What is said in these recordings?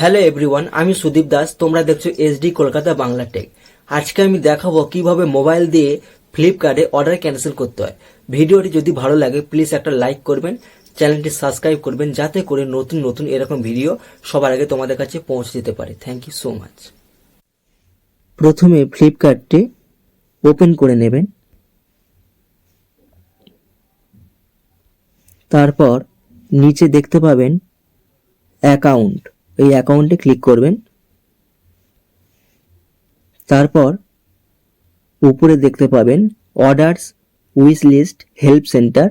Hello everyone আমি সুদীপ দাস, তোমরা দেখছ এসডি কলকাতা বাংলা টেক আজকে আমি দেখাবো কীভাবে মোবাইল দিয়ে ফ্লিপকার্টে অর্ডার ক্যান্সেল করতে হয়। ভিডিওটি যদি ভালো লাগে প্লিজ একটা লাইক করবেন, চ্যানেলটি সাবস্ক্রাইব করবেন, যাতে করে নতুন নতুন এরকম ভিডিও সবার আগে তোমাদের কাছে পৌঁছে যেতে পারে। থ্যাংক ইউ সো মাচ প্রথমে ফ্লিপকার্টটি ওপেন করে নেবেন। তারপর নিচে দেখতে পাবেন অ্যাকাউন্ট এই অ্যাকাউন্টে ক্লিক করবেন। তারপর উপরে দেখতে পাবেন orders, wish list, help centre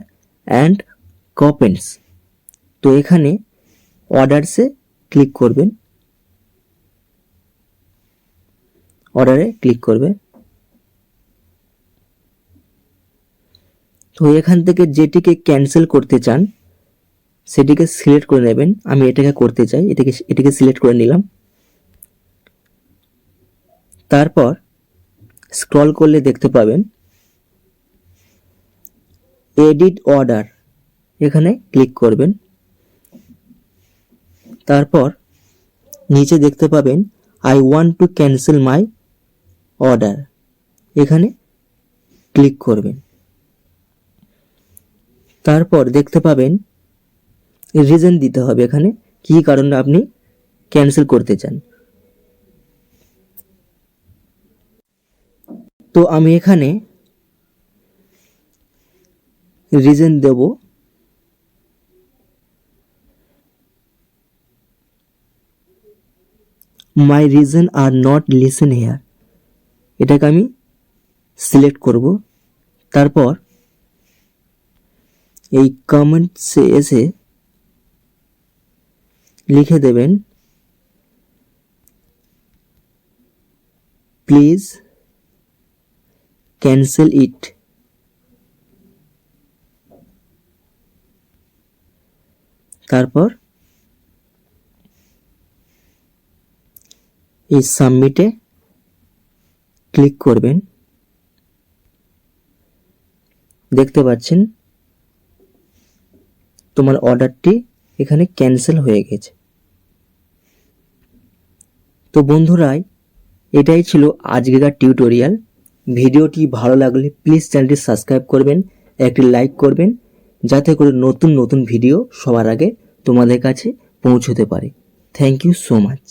and coupons. তো এখানে অর্ডারসে ক্লিক করবেন। অর্ডারে ক্লিক করবে তো এখান থেকে যেটিকে ক্যান্সেল করতে চান সেটিকে সিলেক্ট করে নেবেন। আমি এটাকে করতে চাই, এটাকে, এটিকে সিলেক্ট করে নিলাম। তারপর স্ক্রল করলে দেখতে পাবেন এডিট অর্ডার এখানে ক্লিক করবেন। তারপর নিচে দেখতে পাবেন I want to cancel my order এখানে ক্লিক করবেন। তারপর দেখতে পাবেন রিজন দিতে হবে এখানে। কি কারণে আপনি ক্যান্সেল করতে চান? তো আমি এখানে রিজন দেব। My reason R not listed here এটাকে আমি সিলেক্ট করব। তারপর এই কমেন্টসে এসে লিখে দেবেন প্লিজ ক্যান্সেল ইট তারপর, এই সাবমিটে ক্লিক করবেন। দেখতে পাচ্ছেন, তোমার অর্ডারটি এখানে ক্যান্সেল হয়ে গেছে। তো বন্ধুরাই এটাই ছিল আজকেকার টিউটোরিয়াল ভিডিওটি ভালো লাগলে প্লিজ চ্যানেলটি সাবস্ক্রাইব করবেন, একটি লাইক করবেন, যাতে করে নতুন নতুন ভিডিও সবার আগে তোমাদের কাছে পৌঁছতে পারে। Thank you so much